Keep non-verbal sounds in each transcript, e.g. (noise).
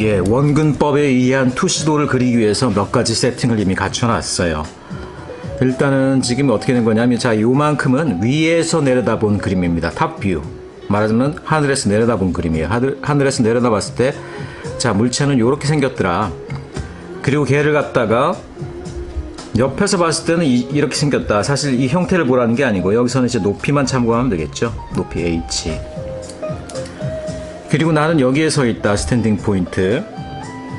예, 원근법에 의한 투시도를 그리기 위해서 몇 가지 세팅을 이미 갖춰놨어요. 일단은 지금 어떻게 된 거냐면 자 요만큼은 위에서 내려다본 그림입니다. 탑뷰. 말하자면 하늘에서 내려다본 그림이에요. 하늘, 하늘에서 내려다봤을 때 자 물체는 이렇게 생겼더라. 그리고 걔를 갖다가 옆에서 봤을 때는 이, 렇게 생겼다. 사실 이 형태를 보라는 게 아니고 여기서는 이제 높이만 참고하면 되겠죠. 높이 h. 그리고 나는 여기에 서 있다. 스탠딩 포인트.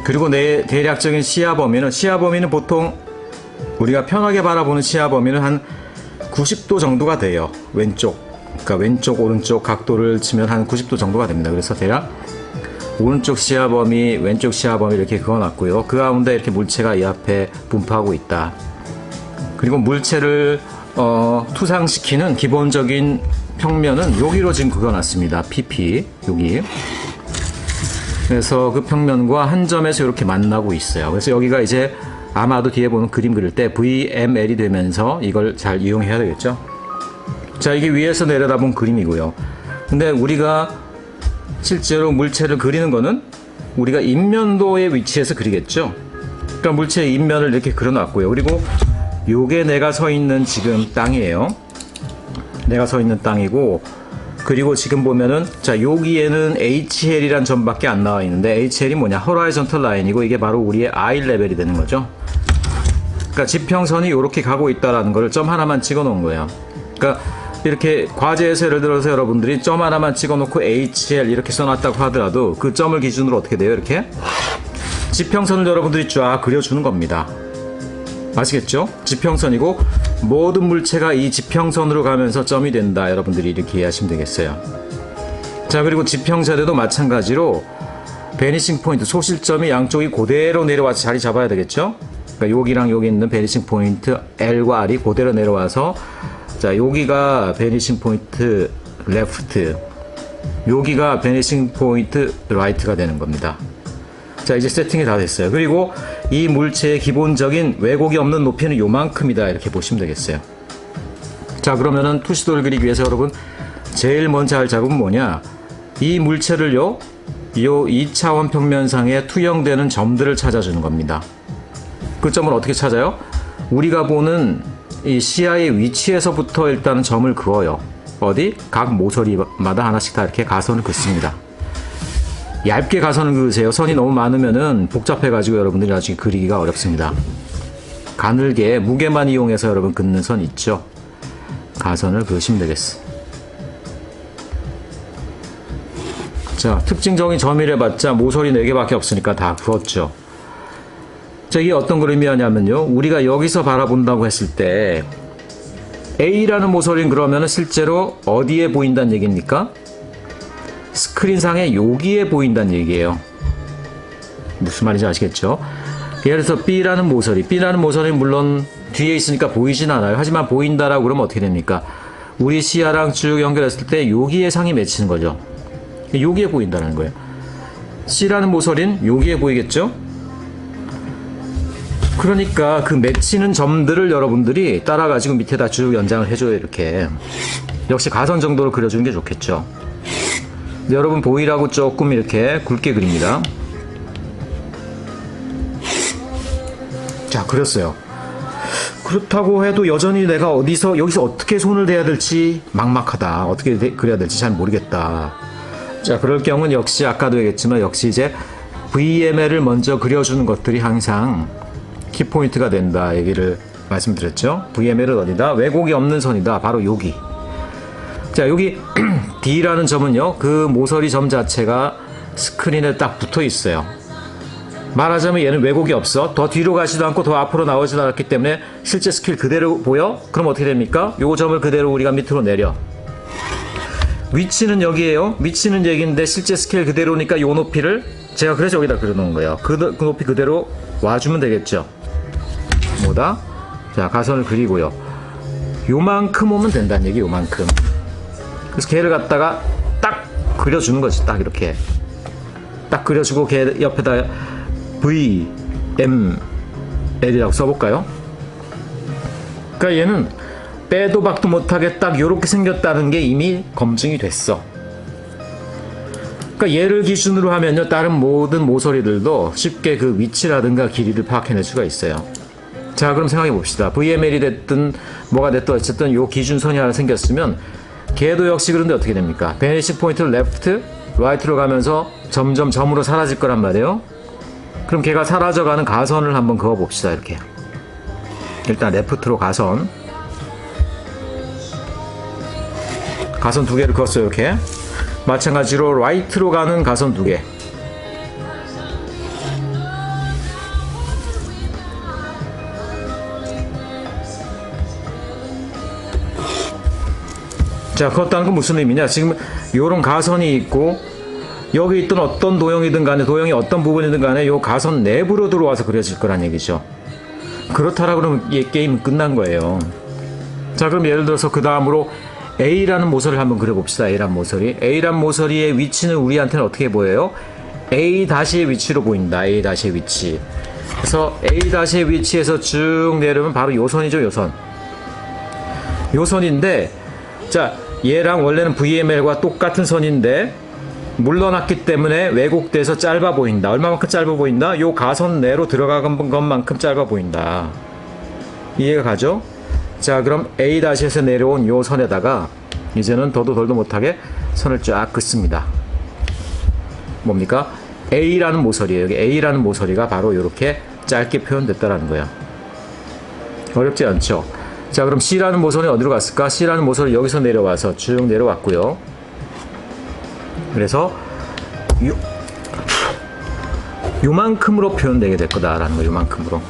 그리고 내 대략적인 시야 범위는 시야 범위는 보통 우리가 편하게 바라보는 시야 범위는 한 90도 정도가 돼요. 왼쪽. 그러니까 왼쪽 오른쪽 각도를 치면 한 90도 정도가 됩니다. 그래서 대략 오른쪽 시야 범위, 왼쪽 시야 범위 이렇게 그어놨고요. 그 가운데 이렇게 물체가 이 앞에 분포하고 있다. 그리고 물체를 어, 투상시키는 기본적인 평면은 여기로 지금 그어놨습니다. PP 여기. 그래서 그 평면과 한 점에서 이렇게 만나고 있어요. 그래서 여기가 이제 아마도 뒤에 보는 그림 그릴 때 VML이 되면서 이걸 잘 이용해야 되겠죠. 자, 이게 위에서 내려다본 그림이고요. 근데 우리가 실제로 물체를 그리는 거는 우리가 인면도의 위치에서 그리겠죠. 그러니까 물체의 인면을 이렇게 그려놨고요. 그리고 요게 내가 서 있는 지금 땅이에요. 내가 서 있는 땅이고 그리고 지금 보면은 자 여기에는 HL이란 점밖에 안 나와 있는데 HL이 뭐냐 호라이전털 라인이고 이게 바로 우리의 I 레벨이 되는 거죠. 그러니까 지평선이 이렇게 가고 있다라는 걸점 하나만 찍어 놓은 거예요. 그러니까 이렇게 과제에서 예를 들어서 여러분들이 점 하나만 찍어 놓고 HL 이렇게 써놨다고 하더라도 그 점을 기준으로 어떻게 돼요? 이렇게 지평선을 여러분들이 쫙 그려주는 겁니다. 아시겠죠? 지평선이고 모든 물체가 이 지평선으로 가면서 점이 된다. 여러분들이 이렇게 이해하시면 되겠어요. 자 그리고 지평선에도 마찬가지로 베니싱 포인트 소실점이 양쪽이 그대로 내려와서 자리 잡아야 되겠죠? 그러니까 여기랑 여기 있는 베니싱 포인트 L과 R이 그대로 내려와서 자 여기가 베니싱 포인트 레프트 여기가 베니싱 포인트 라이트가 되는 겁니다. 자 이제 세팅이 다 됐어요. 그리고 이 물체의 기본적인 왜곡이 없는 높이는 요만큼이다 이렇게 보시면 되겠어요. 자 그러면은 투시도를 그리기 위해서 여러분 제일 먼저 할 작업은 뭐냐 이 물체를요 요 2차원 평면상에 투영되는 점들을 찾아주는 겁니다. 그 점을 어떻게 찾아요? 우리가 보는 이 시야의 위치에서부터 일단은 점을 그어요. 어디? 각 모서리마다 하나씩 다 이렇게 가선을 긋습니다. 얇게 가선을 그으세요. 선이 너무 많으면은 복잡해가지고 여러분들이 나중에 그리기가 어렵습니다. 가늘게 무게만 이용해서 여러분 긋는 선 있죠? 가선을 그으시면 되겠어. 자, 특징적인 점이래봤자 모서리 4개밖에 없으니까 다 그었죠. 자, 이게 어떤 그림이냐면요. 우리가 여기서 바라본다고 했을 때 A라는 모서리는 그러면 실제로 어디에 보인다는 얘기입니까? 스크린상에 여기에 보인다는 얘기예요. 무슨 말인지 아시겠죠? 예를 들어서 B라는 모서리, B라는 모서리는 물론 뒤에 있으니까 보이진 않아요. 하지만 보인다라고 그러면 어떻게 됩니까? 우리 시야랑 쭉 연결했을 때 여기에 상이 맺히는 거죠. 여기에 보인다는 거예요. C라는 모서리는 여기에 보이겠죠? 그러니까 그 맺히는 점들을 여러분들이 따라가지고 밑에다 쭉 연장을 해줘요, 이렇게. 역시 가선 정도로 그려주는 게 좋겠죠. 여러분 보이라고 조금 이렇게 굵게 그립니다. 자, 그렸어요. 그렇다고 해도 여전히 내가 어디서 여기서 어떻게 손을 대야 될지 막막하다. 어떻게 대, 그려야 될지 잘 모르겠다. 자, 그럴 경우는 역시 아까도 얘기했지만 역시 이제 VML을 먼저 그려주는 것들이 항상 키포인트가 된다 얘기를 말씀드렸죠. VML은 어디다? 왜곡이 없는 선이다. 바로 여기. 자, 여기 (clears throat) D라는 점은요. 그 모서리 점 자체가 스크린에 딱 붙어 있어요. 말하자면 얘는 왜곡이 없어. 더 뒤로 가지도 않고 더 앞으로 나오지도 않았기 때문에 실제 스킬 그대로 보여? 그럼 어떻게 됩니까? 요 점을 그대로 우리가 밑으로 내려. 위치는 여기에요. 위치는 여기인데 실제 스케일 그대로니까 요 높이를 제가 그래서 여기다 그려놓은 거예요. 그, 그 높이 그대로 와주면 되겠죠. 뭐다? 자 가선을 그리고요. 요만큼 오면 된다는 얘기 요만큼. 그래서 걔를 갖다가 딱 그려주는 거지. 딱 이렇게. 딱 그려주고 걔 옆에다 V, M, L이라고 써볼까요? 그러니까 얘는 빼도 박도 못하게 딱 이렇게 생겼다는 게 이미 검증이 됐어. 그러니까 얘를 기준으로 하면요 다른 모든 모서리들도 쉽게 그 위치라든가 길이를 파악해낼 수가 있어요. 자 그럼 생각해 봅시다. VML이 됐든 뭐가 됐든 어쨌든 요 기준선이 하나 생겼으면 걔도 역시 그런데 어떻게 됩니까? 베니시 포인트를 레프트, 라이트로 가면서 점점 점으로 사라질 거란 말이에요. 그럼 걔가 사라져가는 가선을 한번 그어 봅시다 이렇게. 일단 레프트로 가선. 가선 두 개를 그었어요 이렇게. 마찬가지로 라이트로 가는 가선 두 개. 자, 그렇다는 건 무슨 의미냐? 지금 요런 가선이 있고 여기 있던 어떤 도형이든 간에 도형이 어떤 부분이든 간에 요 가선 내부로 들어와서 그려질 거란 얘기죠. 그렇다라 그러면 이 게임 끝난 거예요. 자, 그럼 예를 들어서 그 다음으로 A라는 모서리를 한번 그려봅시다. A란 모서리. A란 모서리의 위치는 우리한테는 어떻게 보여요? A 다시의 위치로 보인다. A 다시의 위치. 그래서 A 다시의 위치에서 쭉 내려오면 바로 요선이죠, 요선. 요선인데 자 얘랑 원래는 VML과 똑같은 선인데 물러났기 때문에 왜곡돼서 짧아 보인다. 얼마만큼 짧아 보인다? 요 가선 내로 들어간 것만큼 짧아 보인다. 이해가 가죠? 자 그럼 A-에서 내려온 요 선에다가 이제는 더도 덜도 못하게 선을 쫙 긋습니다. 뭡니까? A라는 모서리예요. 여기 A라는 모서리가 바로 이렇게 짧게 표현됐다라는 거예요. 어렵지 않죠? 자 그럼 C라는 모서리 어디로 갔을까? C라는 모서리 여기서 내려와서 쭉 내려왔고요. 그래서 요, 요만큼으로 표현되게 될 거다라는 거예요. 요만큼으로.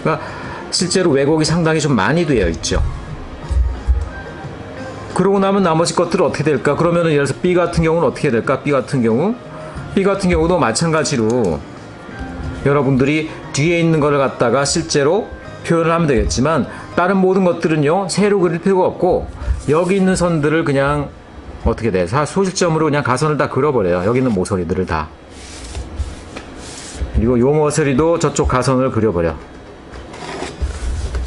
그러니까 실제로 왜곡이 상당히 좀 많이 되어 있죠. 그러고 나면 나머지 것들은 어떻게 될까? 그러면은 예를 들어서 B 같은 경우는 어떻게 될까? B 같은 경우 B 같은 경우도 마찬가지로 여러분들이 뒤에 있는 거를 갖다가 실제로 표현을 하면 되겠지만 다른 모든 것들은요 새로 그릴 필요가 없고 여기 있는 선들을 그냥 어떻게 돼? 사 소실점으로 그냥 가선을 다 그려버려요. 여기 있는 모서리들을 다. 그리고 요 모서리도 저쪽 가선을 그려버려.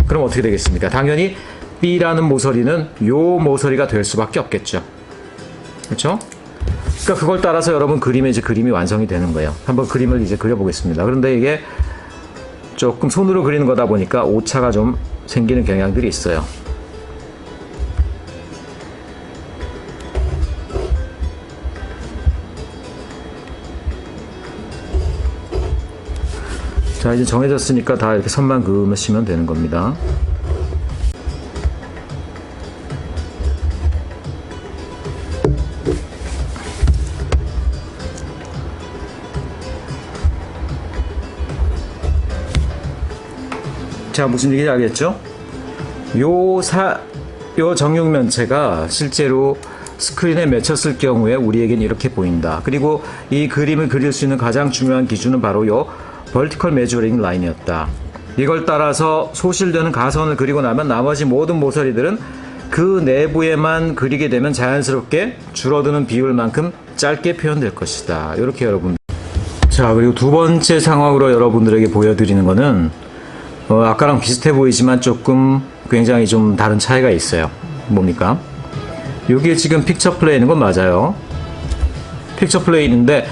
그럼 어떻게 되겠습니까? 당연히 B라는 모서리는 요 모서리가 될 수밖에 없겠죠. 그렇죠? 그러니까 그걸 따라서 여러분 그림의 이제 그림이 완성이 되는 거예요. 한번 그림을 이제 그려보겠습니다. 그런데 이게 조금 손으로 그리는 거다 보니까 오차가 좀 생기는 경향들이 있어요. 자 이제 정해졌으니까 다 이렇게 선만 그으시면 되는 겁니다. 자 무슨 얘기인지 알겠죠? 요 사, 요 정육면체가 실제로 스크린에 맺혔을 경우에 우리에겐 이렇게 보인다. 그리고 이 그림을 그릴 수 있는 가장 중요한 기준은 바로 요 벌티컬 메저링 라인이었다. 이걸 따라서 소실되는 가선을 그리고 나면 나머지 모든 모서리들은 그 내부에만 그리게 되면 자연스럽게 줄어드는 비율만큼 짧게 표현될 것이다. 이렇게 여러분. 자, 그리고 두 번째 상황으로 여러분들에게 보여드리는 거는 어, 아까랑 비슷해 보이지만 조금 굉장히 좀 다른 차이가 있어요. 뭡니까? 여기에 지금 픽처 플레이는 건 맞아요. 픽처 플레이인데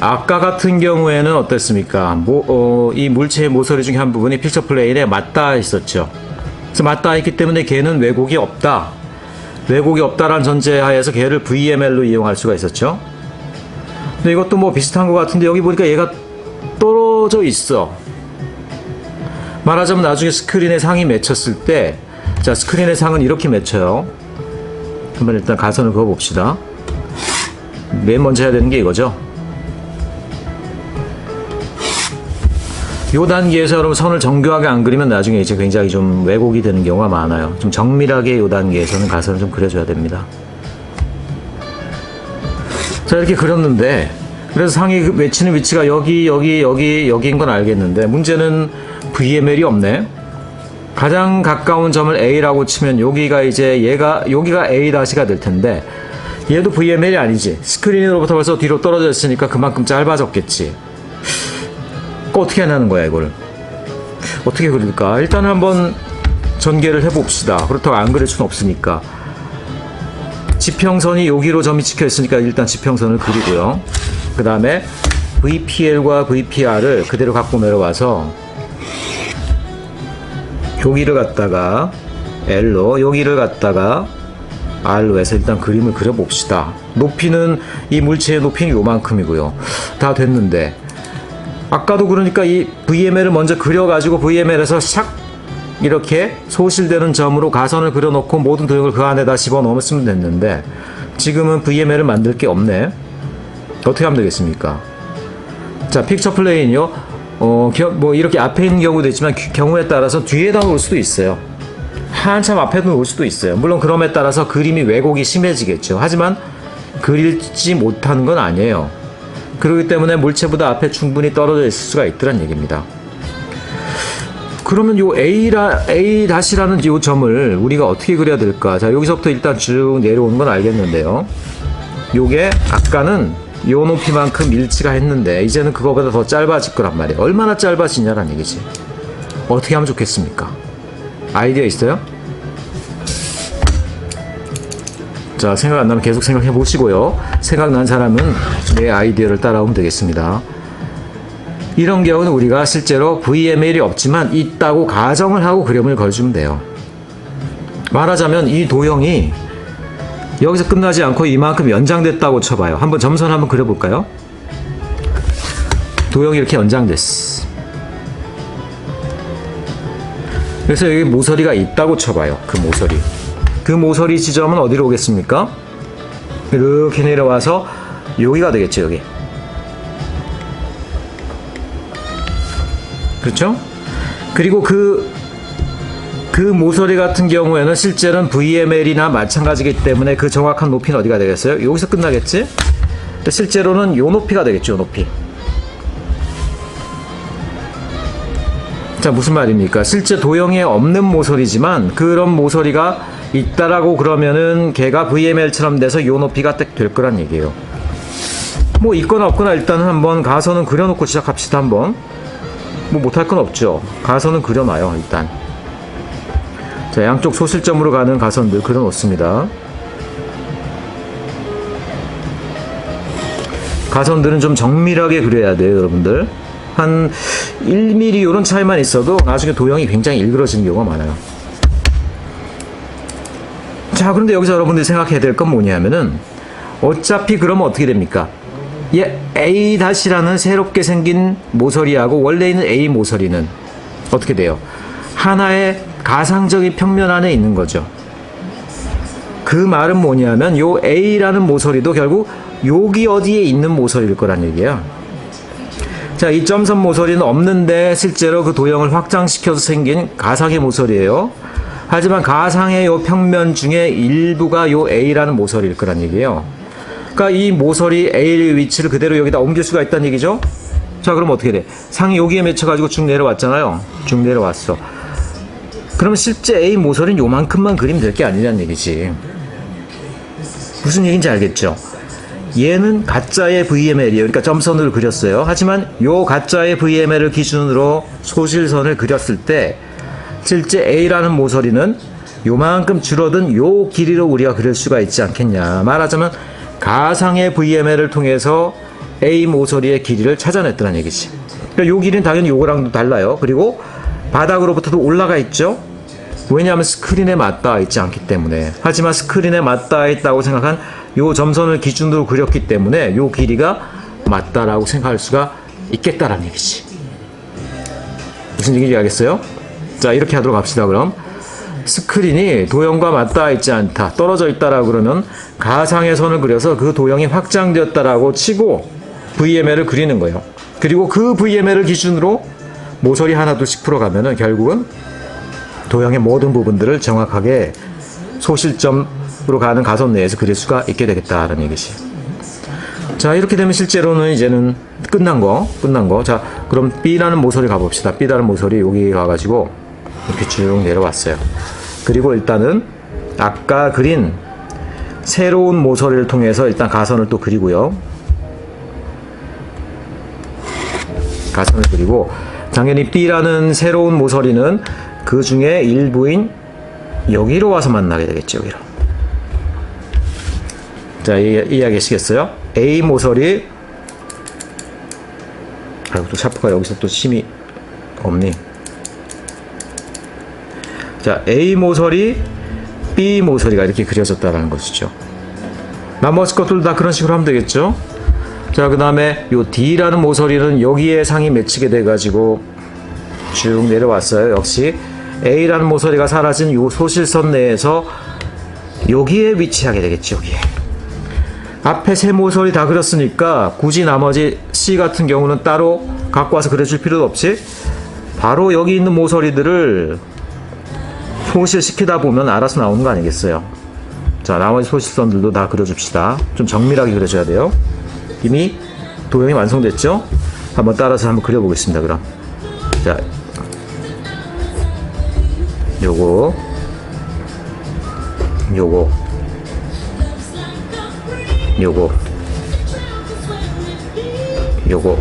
아까 같은 경우에는 어땠습니까? 모, 어, 이 물체의 모서리 중에 한 부분이 픽처 플레인에 맞닿아 있었죠. 그래서 맞닿아 있기 때문에 걔는 왜곡이 없다. 왜곡이 없다라는 전제하에서 걔를 VML로 이용할 수가 있었죠. 근데 이것도 뭐 비슷한 것 같은데 여기 보니까 얘가 떨어져 있어. 말하자면 나중에 스크린에 상이 맺혔을 때, 자, 스크린의 상은 이렇게 맺혀요. 한번 일단 가선을 그어 봅시다. 맨 먼저 해야 되는 게 이거죠. 요 단계에서 여러분 선을 정교하게 안 그리면 나중에 이제 굉장히 좀 왜곡이 되는 경우가 많아요. 좀 정밀하게 요 단계에서는 가선을 좀 그려줘야 됩니다. 자, 이렇게 그렸는데, 그래서 상이 맺히는 위치가 여기, 여기, 여기, 여기인 건 알겠는데, 문제는 VML이 없네. 가장 가까운 점을 A라고 치면 여기가 이제 얘가, 여기가 A-가 될 텐데, 얘도 VML이 아니지. 스크린으로부터 벌써 뒤로 떨어져 있으니까 그만큼 짧아졌겠지. 그 어떻게 하냐는 거야, 이걸. 어떻게 그릴까? 일단 한번 전개를 해봅시다. 그렇다고 안 그릴 수는 없으니까. 지평선이 여기로 점이 찍혀 있으니까 일단 지평선을 그리고요. 그 다음에 VPL과 VPR을 그대로 갖고 내려와서 여기를 갖다가 L로 여기를 갖다가 R로 해서 일단 그림을 그려봅시다. 높이는 이 물체의 높이는 요만큼이고요. 다 됐는데 아까도 그러니까 이 VML을 먼저 그려가지고 VML에서 샥 이렇게 소실되는 점으로 가선을 그려놓고 모든 도형을 그 안에다 집어넣으면 됐는데 지금은 VML을 만들 게 없네. 어떻게 하면 되겠습니까? 자, 픽처 플레인이요. 어, 겨- 뭐 이렇게 앞에 있는 경우도 있지만 기- 경우에 따라서 뒤에다 놓을 수도 있어요. 한참 앞에도 놓을 수도 있어요. 물론 그럼에 따라서 그림이 왜곡이 심해지겠죠. 하지만 그릴지 못하는 건 아니에요. 그렇기 때문에 물체보다 앞에 충분히 떨어져 있을 수가 있더란 얘기입니다. 그러면 요 A라, A 다시라는 요 점을 우리가 어떻게 그려야 될까? 자, 여기서부터 일단 쭉 내려오는 건 알겠는데요. 요게 아까는 요 높이만큼 일치가 했는데 이제는 그거보다 더 짧아질 거란 말이에요. 얼마나 짧아지냐란 얘기지. 어떻게 하면 좋겠습니까? 아이디어 있어요? 자, 생각 안 나면 계속 생각해 보시고요. 생각난 사람은 내 아이디어를 따라오면 되겠습니다. 이런 경우는 우리가 실제로 VML이 없지만 있다고 가정을 하고 그림을 걸주면 돼요. 말하자면 이 도형이 여기서 끝나지 않고 이만큼 연장됐다고 쳐봐요. 한번 점선 한번 그려볼까요? 도형이 이렇게 연장됐어. 그래서 여기 모서리가 있다고 쳐봐요. 그 모서리. 그 모서리 지점은 어디로 오겠습니까? 이렇게 내려와서 여기가 되겠죠, 여기. 그렇죠? 그리고 그, 그 모서리 같은 경우에는 실제로는 VML이나 마찬가지이기 때문에 그 정확한 높이는 어디가 되겠어요? 여기서 끝나겠지? 실제로는 요 높이가 되겠죠, 요 높이. 자, 무슨 말입니까? 실제 도형에 없는 모서리지만 그런 모서리가 있다라고 그러면은 걔가 VML처럼 돼서 요 높이가 딱 될 거란 얘기예요. 뭐 있거나 없거나 일단은 한번 가선은 그려놓고 시작합시다 한번. 뭐 못할 건 없죠. 가선은 그려놔요 일단. 자 양쪽 소실점으로 가는 가선들 그려놓습니다. 가선들은 좀 정밀하게 그려야 돼요 여러분들. 한 1mm 이런 차이만 있어도 나중에 도형이 굉장히 일그러지는 경우가 많아요. 자 그런데 여기서 여러분들이 생각해야 될 건 뭐냐면은 어차피 그러면 어떻게 됩니까? 예, A 다시라는 새롭게 생긴 모서리하고 원래 있는 A 모서리는 어떻게 돼요? 하나의 가상적인 평면 안에 있는 거죠. 그 말은 뭐냐면 요 A라는 모서리도 결국 여기 어디에 있는 모서리일 거란 얘기야. 자, 이 점선 모서리는 없는데 실제로 그 도형을 확장시켜서 생긴 가상의 모서리예요. 하지만 가상의 요 평면 중에 일부가 요 A라는 모서리일 거란 얘기예요. 그러니까 이 모서리 A의 위치를 그대로 여기다 옮길 수가 있다는 얘기죠. 자, 그럼 어떻게 돼? 상이 여기에 맺혀 가지고 쭉 내려왔잖아요. 쭉 내려왔어. 그러면 실제 A 모서리는 요만큼만 그리면 될 게 아니라는 얘기지. 무슨 얘기인지 알겠죠? 얘는 가짜의 VML이에요. 그러니까 점선을 그렸어요. 하지만 요 가짜의 VML을 기준으로 소실선을 그렸을 때 실제 A라는 모서리는 요만큼 줄어든 요 길이로 우리가 그릴 수가 있지 않겠냐. 말하자면 가상의 VML을 통해서 A 모서리의 길이를 찾아냈다는 얘기지. 그러니까 요 길이는 당연히 요거랑도 달라요. 그리고 바닥으로부터도 올라가 있죠. 왜냐하면 스크린에 맞닿아 있지 않기 때문에. 하지만 스크린에 맞닿아 있다고 생각한 요 점선을 기준으로 그렸기 때문에 요 길이가 맞다라고 생각할 수가 있겠다라는 얘기지. 무슨 얘기인지 알겠어요? 자, 이렇게 하도록 합시다, 그럼. 스크린이 도형과 맞닿아 있지 않다, 떨어져 있다라고 그러면 가상의 선을 그려서 그 도형이 확장되었다라고 치고 VML을 그리는 거예요. 그리고 그 VML을 기준으로 모서리 하나 둘씩 풀어가면은 결국은 도형의 모든 부분들을 정확하게 소실점으로 가는 가선 내에서 그릴 수가 있게 되겠다는 얘기지. 자, 이렇게 되면 실제로는 이제는 끝난 거, 끝난 거. 자, 그럼 B라는 모서리 가봅시다. B라는 모서리 여기 가가지고 이렇게 쭉 내려왔어요. 그리고 일단은 아까 그린 새로운 모서리를 통해서 일단 가선을 또 그리고요. 가선을 그리고 당연히 B라는 새로운 모서리는 그 중에 일부인 여기로 와서 만나게 되겠죠. 여기로. 자, 이, 이해하시겠어요? A 모서리 아이고 또 샤프가 여기서 또 심이 없니? 자, A 모서리, B 모서리가 이렇게 그려졌다라는 것이죠. 나머지 것들도 다 그런 식으로 하면 되겠죠? 자, 그 다음에 요 D라는 모서리는 여기에 상이 맺히게 돼가지고 쭉 내려왔어요. 역시 A라는 모서리가 사라진 요 소실선 내에서 여기에 위치하게 되겠죠. 여기에. 앞에 세 모서리 다 그렸으니까 굳이 나머지 C 같은 경우는 따로 갖고 와서 그려줄 필요도 없이 바로 여기 있는 모서리들을 소실시키다 보면 알아서 나오는 거 아니겠어요? 자, 나머지 소실선들도 다 그려줍시다. 좀 정밀하게 그려줘야 돼요. 이미 도형이 완성됐죠? 한번 따라서 한번 그려보겠습니다. 그럼 자, 요거, 요거, 요거, 요거.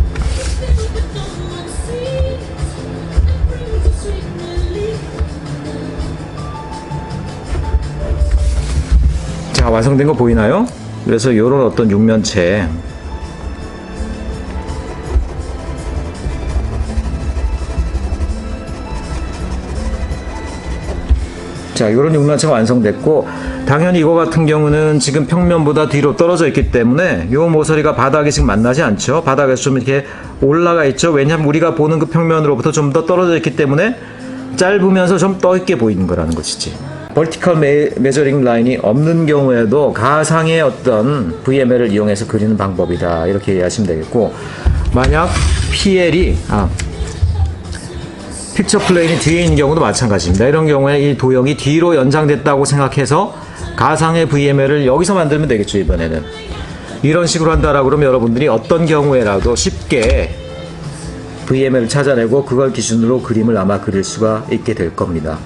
자, 완성된 거 보이나요? 그래서 요런 어떤 육면체 자, 이런 육면체가 완성됐고 당연히 이거 같은 경우는 지금 평면보다 뒤로 떨어져 있기 때문에 이 모서리가 바닥에 지금 만나지 않죠. 바닥에서 좀 이렇게 올라가 있죠. 왜냐하면 우리가 보는 그 평면으로부터 좀 더 떨어져 있기 때문에 짧으면서 좀 떠 있게 보이는 거라는 것이지. 벌티컬 메, 메저링 라인이 없는 경우에도 가상의 어떤 VML을 이용해서 그리는 방법이다. 이렇게 이해하시면 되겠고 만약 PL이 아, 픽처 플레인이 뒤에 있는 경우도 마찬가지입니다. 이런 경우에 이 도형이 뒤로 연장됐다고 생각해서 가상의 VML을 여기서 만들면 되겠죠, 이번에는. 이런 식으로 한다라고 그러면 여러분들이 어떤 경우에라도 쉽게 VML을 찾아내고 그걸 기준으로 그림을 아마 그릴 수가 있게 될 겁니다.